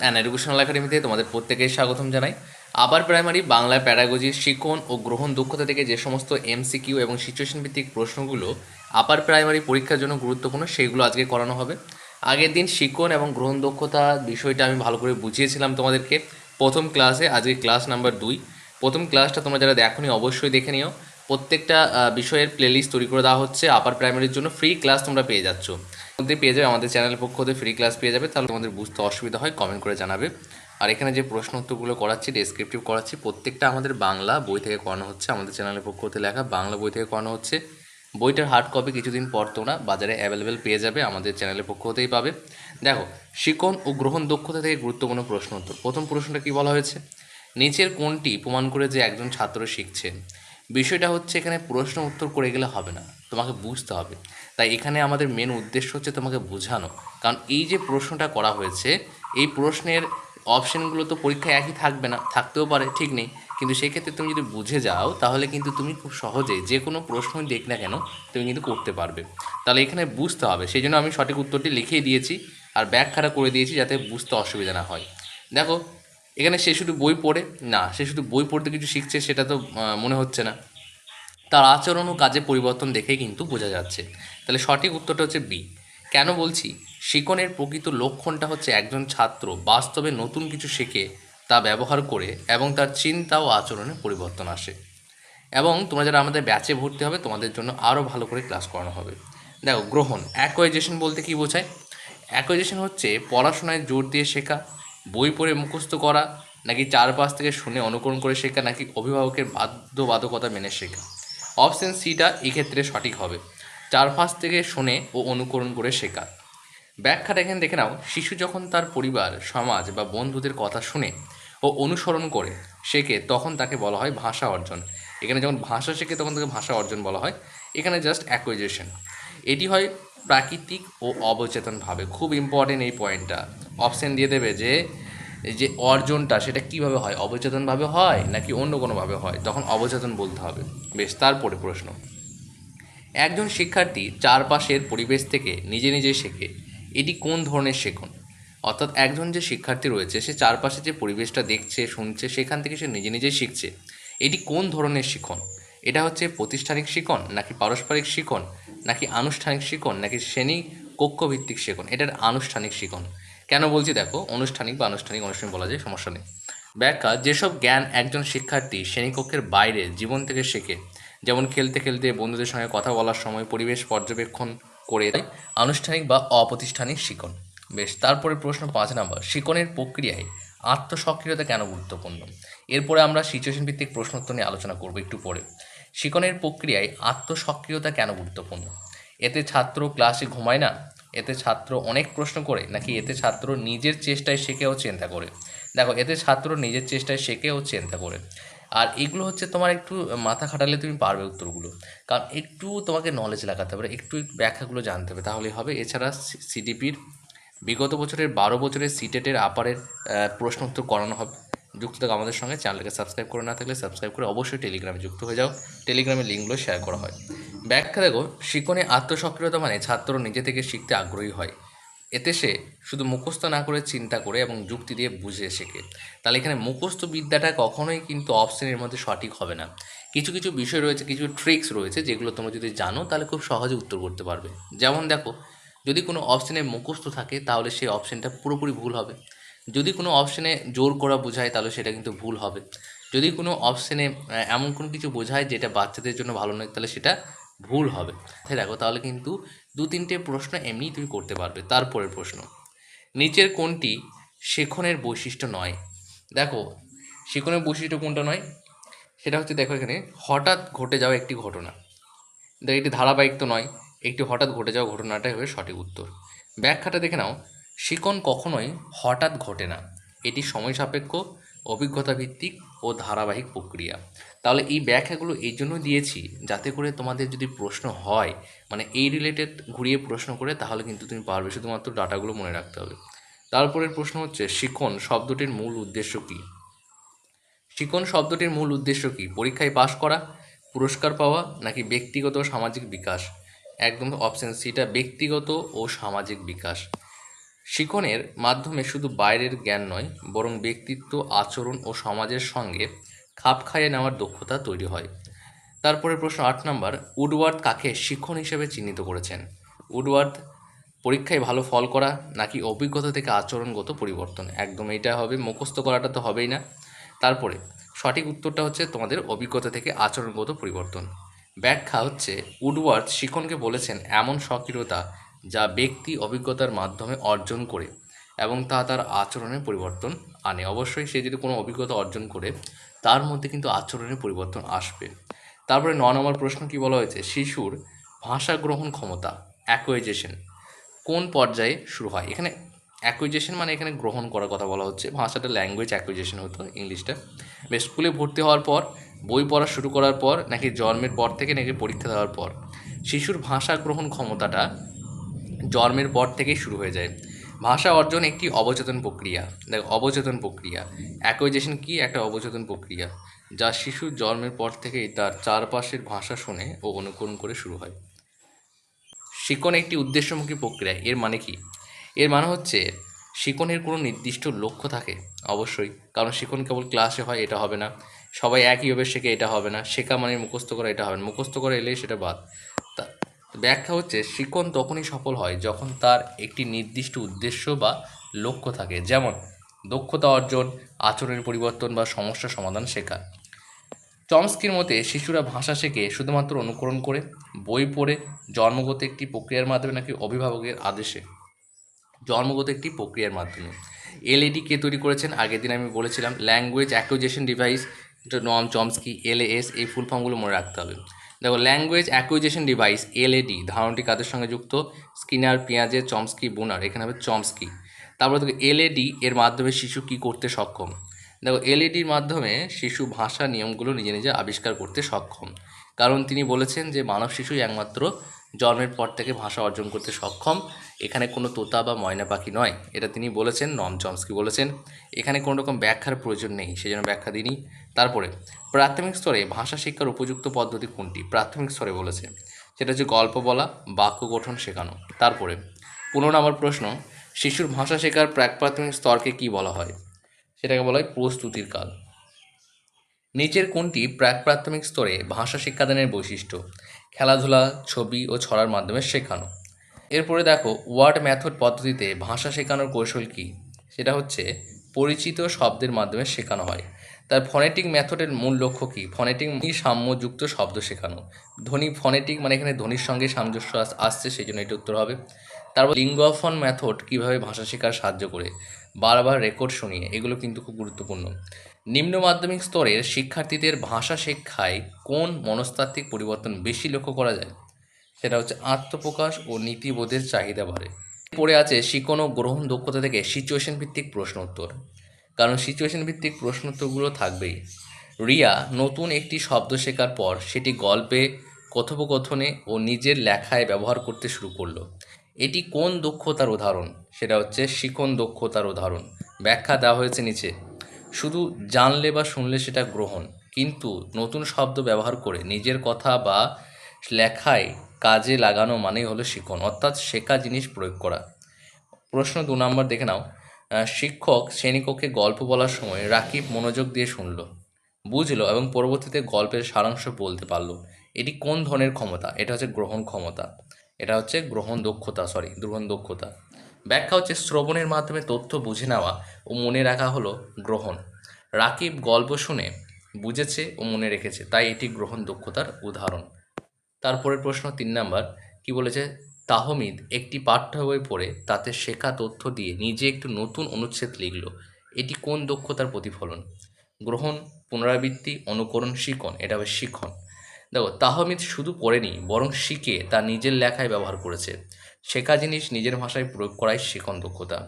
And educational একাডেমিতে তোমাদের প্রত্যেকেই স্বাগতম জানাই। আবার প্রাইমারি বাংলা প্যারাগজি শিক্ষণ ও গ্রহণ দক্ষতা থেকে যে সমস্ত এমসিকিউ এবং সিচুয়েশন ভিত্তিক প্রশ্নগুলো আপার প্রাইমারি পরীক্ষার জন্য গুরুত্বপূর্ণ সেইগুলো আজকে করানো হবে। আগের দিন শিক্ষণ এবং গ্রহণ দক্ষতা বিষয়টা আমি ভালো করে বুঝিয়েছিলাম তোমাদেরকে প্রথম ক্লাসে আজকে ক্লাস নাম্বার দুই। প্রথম ক্লাসটা তোমরা যারা দেখোনি অবশ্যই দেখে নিও। প্রত্যেকটা বিষয়ের প্লেলিস্ট তৈরি করে দেওয়া হচ্ছে। আপার প্রাইমারির জন্য ফ্রি ক্লাস তোমরা পেয়ে যাচ্ছ। মধ্যে পেয়ে যাবে, আমাদের চ্যানেলের পক্ষ হতে ফ্রি ক্লাস পেয়ে যাবে। তাহলে তোমাদের বুঝতে অসুবিধা হয় কমেন্ট করে জানাবে। আর এখানে যে প্রশ্ন উত্তরগুলো করাচ্ছি ডেসক্রিপটিভ করাচ্ছি, প্রত্যেকটা আমাদের বাংলা বই থেকে করানো হচ্ছে। আমাদের চ্যানেলের পক্ষ হতে লেখা বাংলা বই থেকে করানো হচ্ছে। বইটার হার্ড কপি কিছুদিন পর তোমরা বাজারে অ্যাভেলেবেল পেয়ে যাবে, আমাদের চ্যানেলের পক্ষ হতেই পাবে। দেখো, শিকন ও গ্রহণ দক্ষতা থেকে গুরুত্বপূর্ণ প্রশ্ন উত্তর। প্রথম প্রশ্নটা কি বলা হয়েছে? নিচের কোনটি প্রমাণ করে যে একজন ছাত্র শিখছে। বিষয়টা হচ্ছে এখানে প্রশ্ন উত্তর করে গেলে হবে না। তোমাকে বুঝতে হবে। তাই এখানে আমাদের মেন উদ্দেশ্য হচ্ছে তোমাকে বোঝানো। কারণ এই যে প্রশ্নটা করা হয়েছে, এই প্রশ্নের অপশনগুলো তো পরীক্ষায় একই থাকবে না, থাকতেও পারে, ঠিক নেই। কিন্তু সেক্ষেত্রে তুমি যদি বুঝে যাও, তাহলে কিন্তু তুমি খুব সহজে যে কোনো প্রশ্নই দেখ না কেন, তুমি কিন্তু করতে পারবে। তাহলে এখানে বুঝতে হবে, সেই জন্য আমি সঠিক উত্তরটি লিখিয়ে দিয়েছি আর ব্যাখ্যাটা করে দিয়েছি যাতে বুঝতে অসুবিধা না হয়। দেখো, এখানে সে শুধু বই পড়ে, না, সে শুধু বই পড়তে কিছু শিখছে, সেটা তো মনে হচ্ছে না। তার আচরণ ও কাজে পরিবর্তন দেখেই কিন্তু বোঝা যাচ্ছে। তাহলে সঠিক উত্তরটা হচ্ছে বি। কেন বলছি? শিকনের প্রকৃত লক্ষণটা হচ্ছে একজন ছাত্র বাস্তবে নতুন কিছু শেখে, তা ব্যবহার করে এবং তার চিন্তা ও আচরণে পরিবর্তন আসে। এবং তোমরা যারা আমাদের ব্যাচে ভর্তি হবে, তোমাদের জন্য আরও ভালো করে ক্লাস করানো হবে। দেখো, গ্রহণ অ্যাকোয়াইজেশন বলতে কি বোঝায়? অ্যাকোয়াইজেশন হচ্ছে পড়াশোনায় জোর দিয়ে শেখা, বই পড়ে মুখস্থ করা, নাকি চারপাশ থেকে শুনে অনুকরণ করে শেখা, নাকি অভিভাবকের বাধ্যবাধকতা মেনে শেখা। অপশন সিটা এক্ষেত্রে সঠিক হবে। চারপাশ থেকে শুনে ও অনুকরণ করে শেখা। ব্যাখ্যাটা এখানে দেখে নাও। শিশু যখন তার পরিবার, সমাজ বা বন্ধুদের কথা শুনে ও অনুসরণ করে, শেখে, তখন তাকে বলা হয় ভাষা অর্জন। এখানে যখন ভাষা শেখে, তখন তাকে ভাষা অর্জন বলা হয়। এখানে জাস্ট অ্যাকুইজেশন এটি হয় প্রাকৃতিক ও অবচেতনভাবে। খুব ইম্পর্টেন্ট এই পয়েন্টটা অপশন দিয়ে দেবে যে যে অর্জনটা সেটা কীভাবে হয়? অবচেতনভাবে হয় নাকি অন্য কোনোভাবে হয়? তখন অবচেতন বলতে হবে। বেশ, তারপরে প্রশ্ন। একজন শিক্ষার্থী চারপাশের পরিবেশ থেকে নিজে নিজে শেখে। এটি কোন ধরনের শেখন? অর্থাৎ একজন যে শিক্ষার্থী রয়েছে, সে চারপাশে যে পরিবেশটা দেখছে, শুনছে, সেখান থেকে সে নিজে নিজেই শিখছে। এটি কোন ধরনের শিখন? এটা হচ্ছে প্রতিষ্ঠানিক শিখন নাকি পারস্পরিক শিখন নাকি আনুষ্ঠানিক শিখন নাকি শ্রেণি কক্ষভিত্তিক শিখন? এটার আনুষ্ঠানিক শিখন। কেন বলছি দেখো, অনুষ্ঠানিক বা আনুষ্ঠানিক অনুষ্ঠান বলা যায়, সমস্যা নেই। ব্যাখ্যা, যেসব জ্ঞান একজন শিক্ষার্থী শ্রেণীকক্ষের বাইরে জীবন থেকে শেখে, যেমন খেলতে খেলতে বন্ধুদের সঙ্গে কথা বলার সময় পরিবেশ পর্যবেক্ষণ করে দেয়, আনুষ্ঠানিক বা অপ্রতিষ্ঠানিক শিকন। বেশ, তারপরে প্রশ্ন পাঁচ নাম্বার, শিকনের প্রক্রিয়ায় আত্মসক্রিয়তা কেন গুরুত্বপূর্ণ? এরপরে আমরা সিচুয়েশন ভিত্তিক প্রশ্নোত্তর নিয়ে আলোচনা করব একটু পরে। শিকনের প্রক্রিয়ায় আত্মসক্রিয়তা কেন গুরুত্বপূর্ণ? এতে ছাত্র ক্লাসে ঘুমায় না? এতে ছাত্র অনেক প্রশ্ন করে, নাকি এতে ছাত্র নিজের চেষ্টায় শেখে ও চিন্তা করে? দেখো, এতে ছাত্র নিজের চেষ্টায় শেখে ও চিন্তা করে। আর এগুলো হচ্ছে তোমার একটু মাথা খাটালে তুমি পারবে উত্তরগুলো। কারণ একটু তোমাকে নলেজ লাগাতে হবে, একটু ব্যাখ্যাগুলো জানতে হবে। তাহলেই হবে এছাড়া সিডিপির বিগত বছরের বারো বছরের সিটেটের আপারের প্রশ্ন উত্তর করানো হবে। যুক্ত থাকো আমাদের সঙ্গে। চ্যানেলকে সাবস্ক্রাইব করে না থাকলে সাবস্ক্রাইব করে অবশ্যই টেলিগ্রামে যুক্ত হয়ে যাও। টেলিগ্রামের লিঙ্কগুলো শেয়ার করা হয়। ব্যাখ্যা দেখো, শিকনে আত্মসক্রিয়তা মানে ছাত্র নিজে থেকে শিখতে আগ্রহী হয়। এতে সে শুধু মুখস্থ না করে চিন্তা করে এবং যুক্তি দিয়ে বুঝে শেখে। তাহলে এখানে মুখস্থ বিদ্যাটা কখনোই কিন্তু অপশনের মধ্যে সঠিক হবে না। কিছু কিছু বিষয় রয়েছে, কিছু ট্রিক্স রয়েছে যেগুলো তোমরা যদি জানো তাহলে খুব সহজে উত্তর করতে পারবে। যেমন দেখো, যদি কোনো অপশনে মুখস্থ থাকে তাহলে সেই অপশনটা পুরোপুরি ভুল হবে। যদি কোনো অপশনে জোর করা বোঝায় তাহলে সেটা কিন্তু ভুল হবে। যদি কোনো অপশনে এমন কোনো কিছু বোঝায় যেটা বাচ্চাদের জন্য ভালো নয় তাহলে সেটা ভুল হবে। দেখো, তাহলে কিন্তু দু তিনটে প্রশ্ন এমনিই তুমি করতে পারবে। তারপরের প্রশ্ন, নিচের কোনটি শেখনের বৈশিষ্ট্য নয়? দেখো শেখনের বৈশিষ্ট্য কোনটা নয়? সেটা হচ্ছে দেখো এখানে, হঠাৎ ঘটে যাওয়া একটি ঘটনা। দেখো, এটি ধারাবাহিক তো নয়, একটি হঠাৎ ঘটে যাওয়া ঘটনাটাই হবে সঠিক উত্তর। ব্যাখ্যাটা দেখে নাও শিকন কখনোই হঠাৎ ঘটে না। এটি সময় সাপেক্ষ অভিজ্ঞতা ভিত্তিক ও ধারাবাহিক প্রক্রিয়া। তাহলে এই ব্যাখ্যাগুলো এই জন্য দিয়েছি যাতে করে তোমাদের যদি প্রশ্ন হয় মানে এই রিলেটেড ঘুরিয়ে প্রশ্ন করে, তাহলে কিন্তু তুমি পারবে শুধুমাত্র ডাটাগুলো মনে রাখতে হবে। তারপরের প্রশ্ন হচ্ছে, শিখন শব্দটির মূল উদ্দেশ্য কী? শিখন শব্দটির মূল উদ্দেশ্য কী? পরীক্ষায় পাশ করা, পুরস্কার পাওয়া, নাকি ব্যক্তিগত ও সামাজিক বিকাশ? একদম অপশান সিটা ব্যক্তিগত ও সামাজিক বিকাশ। শিখনের মাধ্যমে শুধু বাইরের জ্ঞান নয়, বরং ব্যক্তিত্ব, আচরণ ও সমাজের সঙ্গে খাপ খাইয়ে নেওয়ার দক্ষতা তৈরি হয়। তারপরে প্রশ্ন আট নম্বর, উডওয়ার্থ কাকে শিক্ষণ হিসেবে চিহ্নিত করেছেন? উডওয়ার্থ, পরীক্ষায় ভালো ফল করা নাকি অভিজ্ঞতা থেকে আচরণগত পরিবর্তন? একদম এটা হবে, মুখস্থ করাটা তো হবেই না। তারপরে, সঠিক উত্তরটা হচ্ছে তোমাদের অভিজ্ঞতা থেকে আচরণগত পরিবর্তন। ব্যাখ্যা হচ্ছে, উডওয়ার্থ শিখনকে বলেছেন, এমন সক্রিয়তা যা ব্যক্তি অভিজ্ঞতার মাধ্যমে অর্জন করে এবং তা তার আচরণে পরিবর্তন আনে। অবশ্যই সে যদি কোনো অভিজ্ঞতা অর্জন করে, তার মধ্যে কিন্তু আচরণের পরিবর্তন আসবে। তারপরে ন নম্বর প্রশ্ন কি বলা হয়েছে? শিশুর ভাষা গ্রহণ ক্ষমতা অ্যাকুয়েজেশন কোন পর্যায়ে শুরু হয়? এখানে অ্যাকুইজেশন মানে এখানে গ্রহণ করার কথা বলা হচ্ছে। ভাষাটা ল্যাঙ্গুয়েজ অ্যাকুইজেশন হতো ইংলিশটা। বেশ স্কুলে ভর্তি হওয়ার পর, বই পড়া শুরু করার পর, নাকি জন্মের পর থেকে নাকি পরীক্ষা দেওয়ার পর, শিশুর ভাষা গ্রহণ ক্ষমতাটা জন্মের পর থেকেই শুরু হয়ে যায়। ভাষা অর্জন একটি অবচেতন প্রক্রিয়া। দেখ, অবচেতন প্রক্রিয়া। অ্যাকুইজেশন কি? একটা অবচেতন প্রক্রিয়া। যা শিশুর জন্মের পর থেকেই তার চারপাশের ভাষা শুনে ও অনুকরণ করে শুরু হয়। শিকন একটি উদ্দেশ্যমুখী প্রক্রিয়া। এর মানে কি? এর মানে হচ্ছে, শিকনের কোনো নির্দিষ্ট লক্ষ্য থাকে? অবশ্যই। কারণ শিকন কেবল ক্লাসে হয়, এটা হবে না। সবাই একইভাবে শেখে, এটা হবে না। শেখা মানে মুখস্থ করা, এটা হবে না। মুখস্থ করা এলেই সেটা বাদ। ব্যাখ্যা হচ্ছে, শিকন তখনই সফল হয় যখন তার একটি নির্দিষ্ট উদ্দেশ্য বা লক্ষ্য থাকে। যেমন, দক্ষতা অর্জন, আচরণের পরিবর্তন বা সমস্যা সমাধান শেখা। চমস্কির মতে, শিশুরা ভাষা শেখে শুধুমাত্র অনুকরণ করে, বই পড়ে, জন্মগত একটি প্রক্রিয়ার মাধ্যমে নাকি অভিভাবকের আদেশে। জন্মগত একটি প্রক্রিয়ার মাধ্যমে। এলএডি কে তৈরি করেছেন, আগের দিন আমি বলেছিলাম, language acquisition device Noam Chomsky LAS এই ফুল ফর্মগুলো মনে রাখতে হবে। দেখো ল্যাঙ্গুয়েজ অ্যাকুইজেশন ডিভাইস এলএডি ধারণটি কাদের সঙ্গে যুক্ত? স্কিনার, পেঁয়াজের, চমস্কি, বোনার, এখানে হবে চমস্কি। তারপরে দেখো এলএডি এর মাধ্যমে শিশু কি করতে সক্ষম? দেখো এলইডির মাধ্যমে শিশু ভাষা নিয়মগুলো নিজে নিজে আবিষ্কার করতে সক্ষম। কারণ তিনি বলেছেন যে, মানব শিশুই একমাত্র জন্মের পর থেকে ভাষা অর্জন করতে সক্ষম। এখানে কোনো তোতা বা ময়না পাখি নয়। এটা তিনি বলেছেন নম চমস্কি বলেছেন। এখানে কোনো রকম ব্যাখ্যার প্রয়োজন নেই সেই জন্য ব্যাখ্যা দিনই তারপরে, প্রাথমিক স্তরে ভাষা শিক্ষার উপযুক্ত পদ্ধতি কোনটি? প্রাথমিক স্তরে বলেছে, সেটা হচ্ছে গল্প বলা, বাক্য গঠন শেখানো। তারপরে পনেরো আমার প্রশ্ন, শিশুর ভাষা শেখার প্রাক প্রাথমিক স্তরকে কী বলা হয়? সেটাকে বলা হয় প্রস্তুতির কাল। নিচের কোনটি প্রাক প্রাথমিক স্তরে ভাষা শিক্ষাদানের বৈশিষ্ট্য, খেলাধুলা, ছবি ও ছড়ার মাধ্যমে শেখানো। এরপরে দেখো, ওয়ার্ড ম্যাথড পদ্ধতিতে ভাষা শেখানোর কৌশল কী? সেটা হচ্ছে পরিচিত শব্দের মাধ্যমে শেখানো হয়। তার ফনেটিক মেথডের মূল লক্ষ্য কী? ফনেটিক সাম্যযুক্ত শব্দ শেখানো। ধ্বনি ফনেটিক মানে এখানে ধ্বনির সঙ্গে সামঞ্জস্য আসছে সেই জন্য এটা উত্তর হবে। তারপর লিঙ্গফন মেথড কীভাবে ভাষা শেখার সাহায্য করে? বারবার রেকর্ড শুনিয়ে, এগুলো কিন্তু খুব গুরুত্বপূর্ণ। নিম্ন মাধ্যমিক স্তরের শিক্ষার্থীদের ভাষা শিক্ষায় কোন মনস্তাত্ত্বিক পরিবর্তন বেশি লক্ষ্য করা যায়? সেটা হচ্ছে আত্মপ্রকাশ ও নীতিবোধের চাহিদা বাড়ে। পড়ে আছে শিকন গ্রহণ দক্ষতা থেকে সিচুয়েশন ভিত্তিক প্রশ্ন উত্তর কারণ সিচুয়েশন ভিত্তিক প্রশ্ন উত্তরগুলো থাকবেই। রিয়া নতুন একটি শব্দ শেখার পর সেটি গল্পে, কথোপকথনে ও নিজের লেখায় ব্যবহার করতে শুরু করল। এটি কোন দক্ষতার উদাহরণ? সেটা হচ্ছে শিখন দক্ষতার উদাহরণ। ব্যাখ্যা দেওয়া হয়েছে নিচে। শুধু জানলে বা শুনলে সেটা গ্রহণ, কিন্তু নতুন শব্দ ব্যবহার করে নিজের কথা বা লেখায় কাজে লাগানো মানেই হলো শিখন, অর্থাৎ শেখা জিনিস প্রয়োগ করা। প্রশ্ন দু নম্বর দেখে নাও। শিক্ষক শ্রেণীকক্ষে গল্প বলার সময় রাকিব মনোযোগ দিয়ে শুনলো, বুঝলো এবং পরবর্তীতে গল্পের সারাংশ বলতে পারল। এটি কোন ধরনের ক্ষমতা? এটা হচ্ছে গ্রহণ ক্ষমতা। এটা হচ্ছে গ্রহণ দক্ষতা সরি গ্রহণ দক্ষতা। ব্যাখ্যা হচ্ছে শ্রবণের মাধ্যমে তথ্য বুঝে নেওয়া ও মনে রাখা হলো গ্রহণ। রাকিব গল্প শুনে বুঝেছে ও মনে রেখেছে, তাই এটি গ্রহণ দক্ষতার উদাহরণ। তারপরের প্রশ্ন তিন নাম্বার, কি বলেছে? তাহমিদ একটি পাঠ্য বই পড়ে, তাতে শেখা তথ্য দিয়ে নিজে একটু নতুন অনুচ্ছেদ লিখল। এটি কোন দক্ষতার প্রতিফলন? গ্রহণ, পুনরাবৃত্তি, অনুকরণ, শিখন, এটা হবে শিখন। দেখো, তাহমিদ শুধু পড়েনি, বরং শিখে তা নিজের লেখায় ব্যবহার করেছে। শেখা জিনিস নিজের ভাষায় প্রয়োগ করাই শিখন দক্ষতা।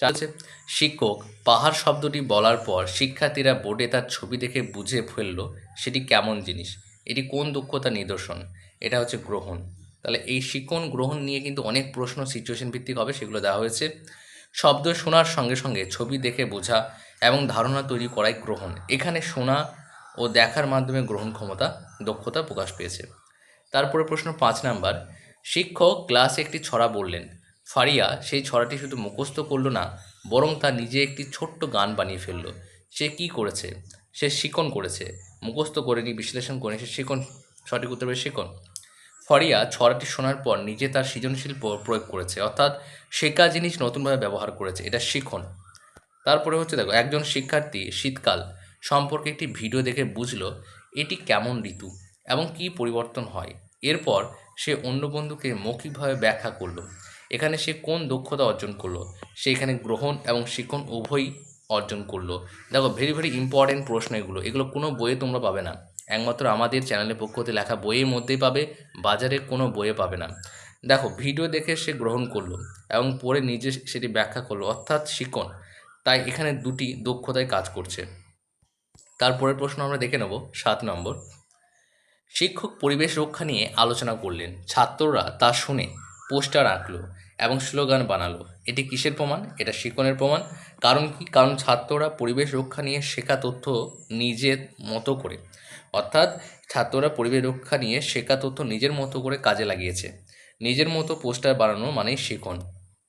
চালছে, শিক্ষক পাহাড় শব্দটি বলার পর শিক্ষার্থীরা বোর্ডে তার ছবি দেখে বুঝে ফেলল সেটি কেমন জিনিস, এটি কোন দক্ষতা নিদর্শন, এটা হচ্ছে গ্রহণ। তাহলে এই শিকন গ্রহণ নিয়ে কিন্তু অনেক প্রশ্ন সিচুয়েশন ভিত্তিক হবে, সেগুলো দেওয়া হয়েছে। শব্দ শোনার সঙ্গে সঙ্গে ছবি দেখে বোঝা এবং ধারণা তৈরি করাই গ্রহণ। এখানে শোনা ও দেখার মাধ্যমে গ্রহণ ক্ষমতা, দক্ষতা প্রকাশ পেয়েছে। তারপরে প্রশ্ন পাঁচ নাম্বার, শিক্ষক ক্লাসে একটি ছড়া বললেন। ফারিয়া সেই ছড়াটি শুধু মুখস্থ করল না, বরং তা নিজে একটি ছোট্ট গান বানিয়ে ফেলল। সে কি করেছে? সে শিকন করেছে। মুখস্থ করেনি, বিশ্লেষণ করে সে শিকন, সঠিক উত্তর শিকন। ফরিয়া ছড়াটি শোনার পর নিজে তার সৃজনশীল প্রয়োগ করেছে, অর্থাৎ শেখা জিনিস নতুনভাবে ব্যবহার করেছে, এটা শিখন তারপরে হচ্ছে দেখো, একজন শিক্ষার্থী শীতকাল সম্পর্কে একটি ভিডিও দেখে বুঝলো এটি কেমন ঋতু এবং কী পরিবর্তন হয়। এরপর সে অন্য বন্ধুকে মৌখিকভাবে ব্যাখ্যা করল। এখানে সে কোন দক্ষতা অর্জন করল? সে এখানে গ্রহণ এবং শিক্ষণ উভয়ই অর্জন করল। দেখো ভেরি ভেরি ইম্পর্টেন্ট প্রশ্ন এগুলো। এগুলো কোনো বইয়ে তোমরা পাবে না। একমাত্র আমাদের চ্যানেলের পক্ষ হতে লেখা বইয়ের মধ্যেই পাবে, বাজারে কোনো বইয়ে পাবে না। দেখো, ভিডিও দেখে সে গ্রহণ করল এবং পরে নিজে সেটি ব্যাখ্যা করল, অর্থাৎ শিকন তাই এখানে দুটি দক্ষতায় কাজ করছে। তারপরের প্রশ্ন আমরা দেখে নেব, সাত নম্বর। শিক্ষক পরিবেশ রক্ষা নিয়ে আলোচনা করলেন। ছাত্ররা তা শুনে পোস্টার আঁকলো এবং স্লোগান বানালো। এটি কিসের প্রমাণ? এটা শিকনের প্রমাণ। কারণ কি? কারণ ছাত্ররা পরিবেশ রক্ষা নিয়ে শেখা তথ্য নিজের মতো করে। অর্থাৎ ছাত্ররা পরিবেশ রক্ষা নিয়ে শেখা তথ্য নিজের মতো করে কাজে লাগিয়েছে। নিজের মতো পোস্টার বানানো মানেই শিখন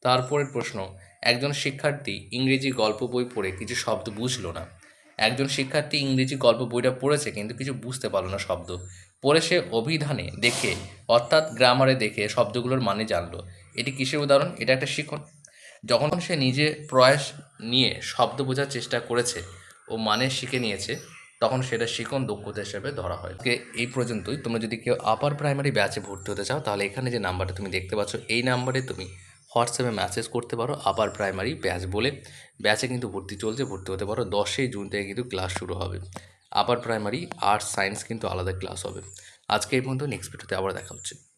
তারপরের প্রশ্ন, একজন শিক্ষার্থী ইংরেজি গল্প বই পড়ে কিছু শব্দ বুঝলো না। একজন শিক্ষার্থী ইংরেজি গল্প বইটা পড়েছে কিন্তু কিছু বুঝতে পারল না শব্দ। পরে সে অভিধানে দেখে, অর্থাৎ গ্রামারে দেখে শব্দগুলোর মানে জানলো। এটি কিসের উদাহরণ? এটা একটা শিখন। যখন সে নিজে প্রয়াস নিয়ে শব্দ বোঝার চেষ্টা করেছে ও মানে শিখে নিয়েছে, তখন সেটা শিখন দক্ষতা হিসেবে ধরা হয়। এই পর্যন্তই। তোমরা যদি কেউ আপার প্রাইমারি ব্যাচে ভর্তি হতে চাও, তাহলে এখানে যে নাম্বারটা তুমি দেখতে পাচ্ছ, এই নাম্বারে তুমি হোয়াটসঅ্যাপে মেসেজ করতে পারো আপার প্রাইমারি ব্যাচ বলে। ব্যাচে কিন্তু ভর্তি চলছে, ভর্তি হতে পারো। দশই জুন থেকে কিন্তু ক্লাস শুরু হবে। আপার প্রাইমারি আর্টস সায়েন্স কিন্তু আলাদা ক্লাস হবে। আজকে এই পর্যন্ত নেক্সট ভিডিওতে আবার দেখা হচ্ছে।